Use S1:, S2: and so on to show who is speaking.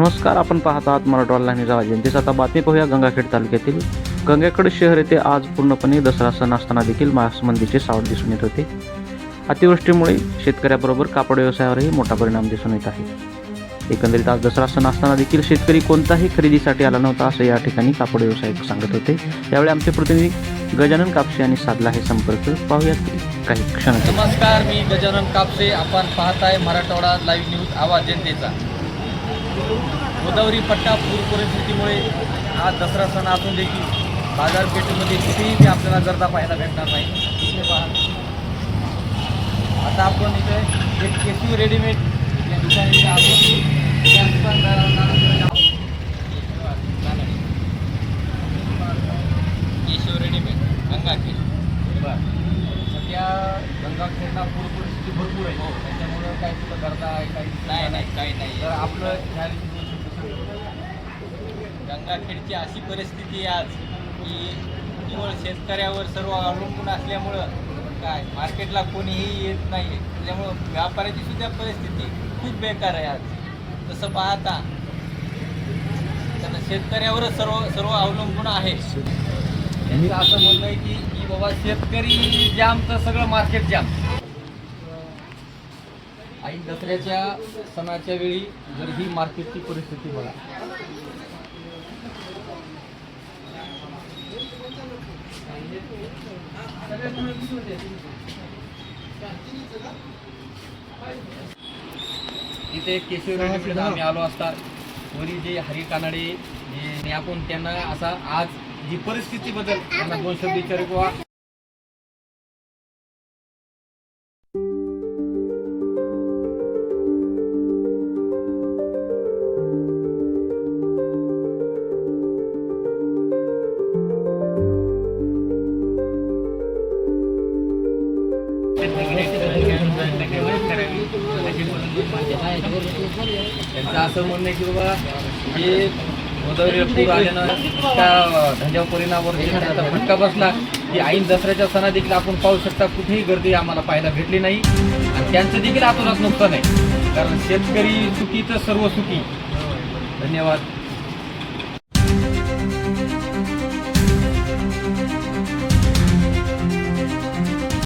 S1: नमस्कार आपण पाहत आहात मराठवाडा न्यूज आवाज. जनतेचा आता बातमी पाहूया गंगाखेड तालुक्यातील. गंगाखेड शहर येथे आज पूर्णपणे दसरा सण असताना देखील मासमंदीचे सावट दिसून येत होते. अतिवृष्टीमुळे शेतकऱ्याबरोबर कापड व्यवसायावरही मोठा परिणाम दिसून येत आहे. एकंदरीत आज दसरा सण असताना देखील शेतकरी कोणताही खरेदीसाठी आला नव्हता असं या ठिकाणी कापड व्यावसायिक सांगत होते. यावेळी आमचे प्रतिनिधी गजानन कापसे यांनी साधला हे संपर्क पाहूयात. काही क्षणात
S2: नमस्कार मी गजानन कापसे. आपण पाहत आहे मराठवाडा लाईव्ह न्यूज आवाज जनतेचा. गोदावरी पट्टा पूर परिस्थितीमुळे हा दसरा सण असून देखील बाजारपेठेमध्ये कुठेही बी आपल्याला गर्दा पाहायला भेटणार नाही. इथे पहा. आता आपण इथे एक केसिव रेडीमेड या दुकानात आपण त्या दुकानदारांना केशव रेडीमेड गंगाखेड. सध्या गंगाखेडला पूर परिस्थिती भरपूर आहे त्याच्यामुळं काही तुला गर्दा आहे काही नाही. नाही काही नाही. तर आपलं ह्या गंगाखेडची अशी परिस्थिती आहे आज की केवळ शेतकऱ्यावर सर्व अवलंबून असल्यामुळं काय मार्केटला कोणीही येत नाही त्याच्यामुळं व्यापाऱ्याची सुद्धा परिस्थिती खूप बेकार आहे आज. तसं पाहता त्यांना शेतकऱ्यावरच सर्व सर्व अवलंबून आहे. त्यांचं असं म्हणणं आहे की की बाबा शेतकरी जाम तर सगळं मार्केट जाम. आई दसऱ्याच्या सणाच्या वेळी जर ही मार्केटची परिस्थिती बघा. इथे केशव रेड्डीकडे आम्ही आलो असता. वरी जे हरी कानडे जे आपण त्यांना असा आज जी परिस्थिती बदल त्यांना दोन शब्द विचारू किंवा त्यांचं असं म्हणणं आहे की बाबा हे गोदावरी पूर आल्यानं त्या धंद्यावर परिणामावर जे फटका बसला की ऐन दसऱ्याच्या सणा देखील आपण पाहू शकता कुठेही गर्दी आम्हाला पाहायला भेटली नाही. आणि त्यांचं देखील आतोनात नुकसान आहे. कारण शेतकरी चुकीचं सर्व सुखी. धन्यवाद.